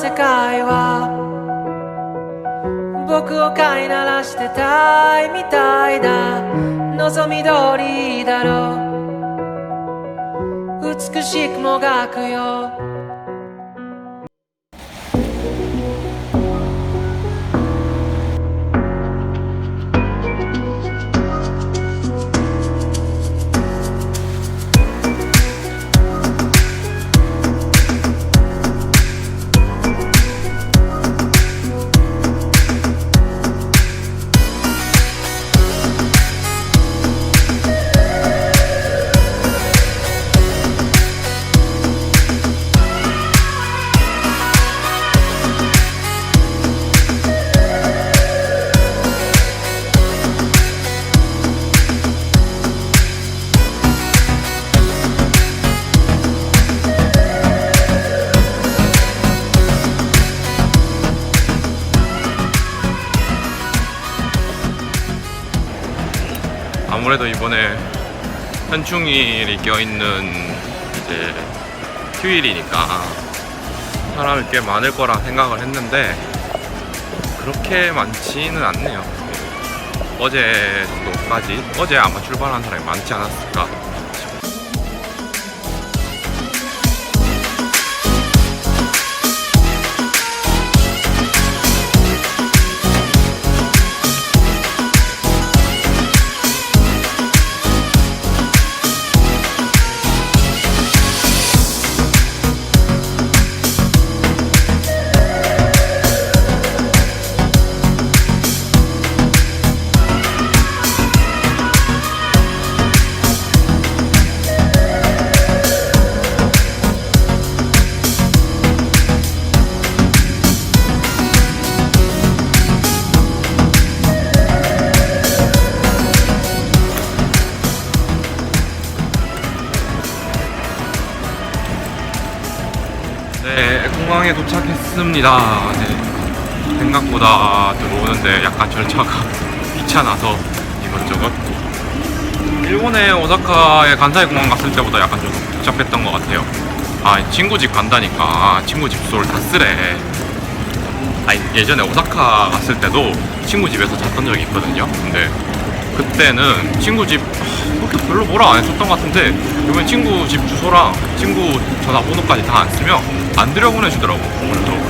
世界は僕を飼いならしてたいみたいだ。望み通りだろう。美しくもがくよ。 아무래도 이번에 현충일이 껴있는 이제 휴일이니까 사람이 꽤 많을 거라 생각을 했는데 그렇게 많지는 않네요. 어제 정도까지 어제 아마 출발한 사람이 많지 않았을까 공항에 도착했습니다. 네, 생각보다 들어오는데 약간 절차가 귀찮아서 이것저것. 일본의 오사카에 간사이 공항 갔을 때보다 약간 좀 복잡했던 것 같아요. 아, 친구 집 간다니까 아, 친구 집 주소를 다 쓰래. 아니, 예전에 오사카 갔을 때도 친구 집에서 잤던 적이 있거든요. 근데 그때는 친구 집 아, 별로 뭐라 안 했었던 것 같은데 이번에 친구 집 주소랑 친구 전화번호까지 다 안 쓰면 안 들여보내주더라고 그래서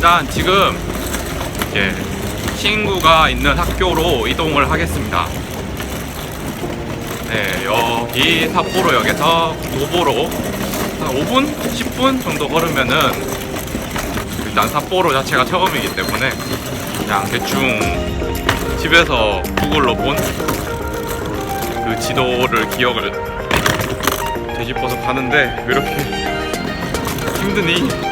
단 지금 이제 친구가 있는 학교로 이동을 하겠습니다. 네, 여기 삿포로역에서 도보로 한 5분? 10분 정도 걸으면은 일단 삿포로 자체가 처음이기 때문에 그냥 대충 집에서 구글로 본 그 지도를 기억을 되짚어서 가는데 왜 이렇게 힘드니?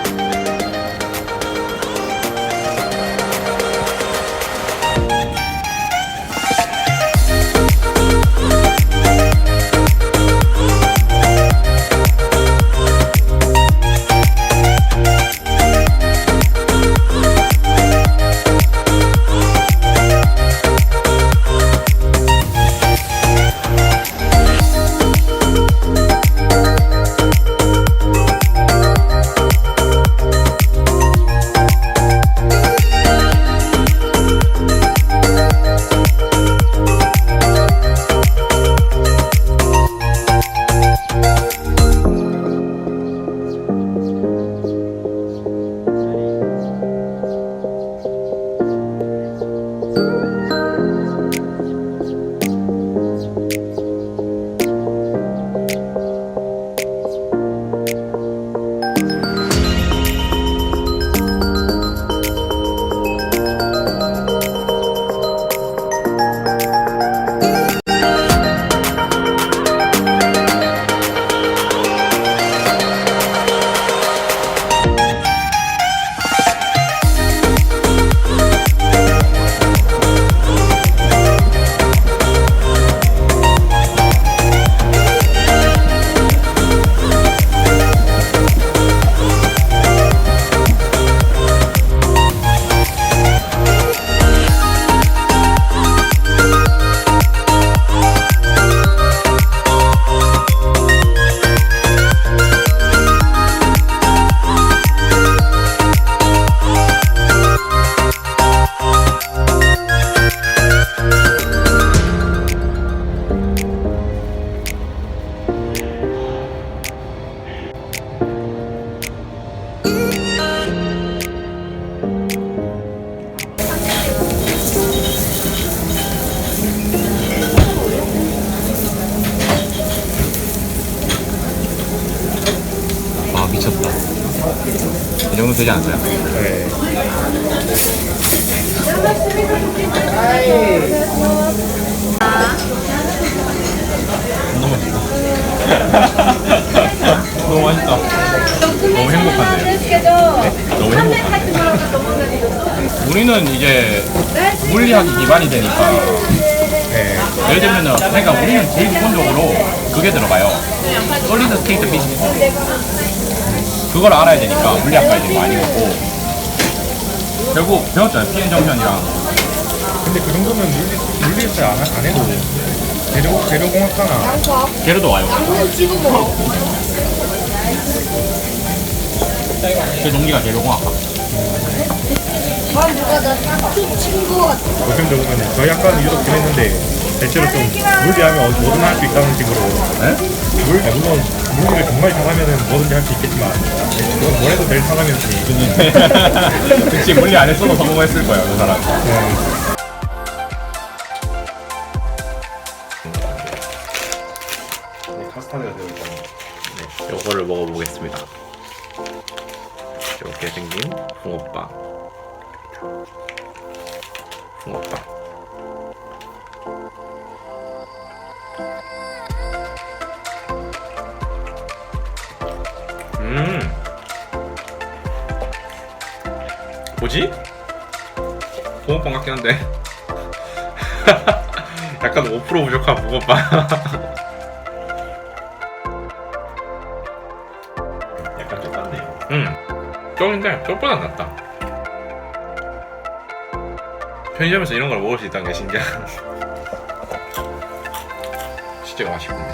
정도 되지 않았어요? 네. 너무 맛있다. 너무 맛있다. 너무 행복한데요. 너무 행복한데. 우리는 이제 물리학이 기반이 되니까 네. 예를 들면은 그러니까 우리는 제일 기본적으로 그게 들어가요. 솔리드 스테이트 피지컬. 그걸 알아야 되니까 물리학까지 많이 오고 결국 배웠잖아요. PN 정션이랑 근데 그 정도면 물리, 물리에서 안, 안 해도 재료, 재료공학과나 걔로도 와요. 그 동기가 재료공학과. 요즘 적으면 저희 학과는 유독 그랬는데 대체로 좀 물리하면 어- 뭐든 할 수 있다는 식으로 네? 물, 아, 물론 물리를 정말 잘하면 뭐든지 할 수 있겠지만 그건 뭘 해도 될 사람이었지 그치 물리 안 했어도 성공했을 거예요 그 사람. 네. 카스타드가 되어 있잖아요 네, 요거를 먹어보겠습니다. 이렇게 생긴 붕어빵. 붕어빵. 뭐지? 붕어빵 같긴 한데. 약간 5% 부족한 붕어빵. 약간 똑같네요 응. 떡인데 떡보다 낫다. 편의점에서 이런 걸 먹을 수 있다는 게 신기한. 진짜 맛있군요.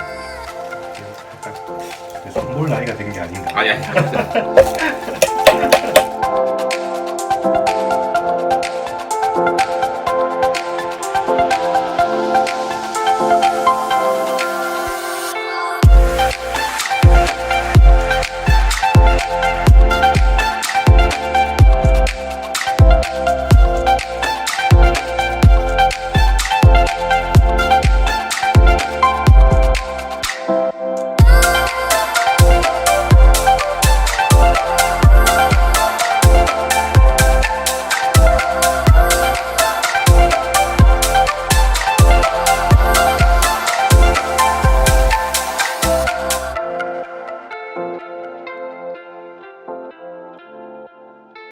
약간 그래서 뭘 나이가 된 게 아닌가 아니 아니.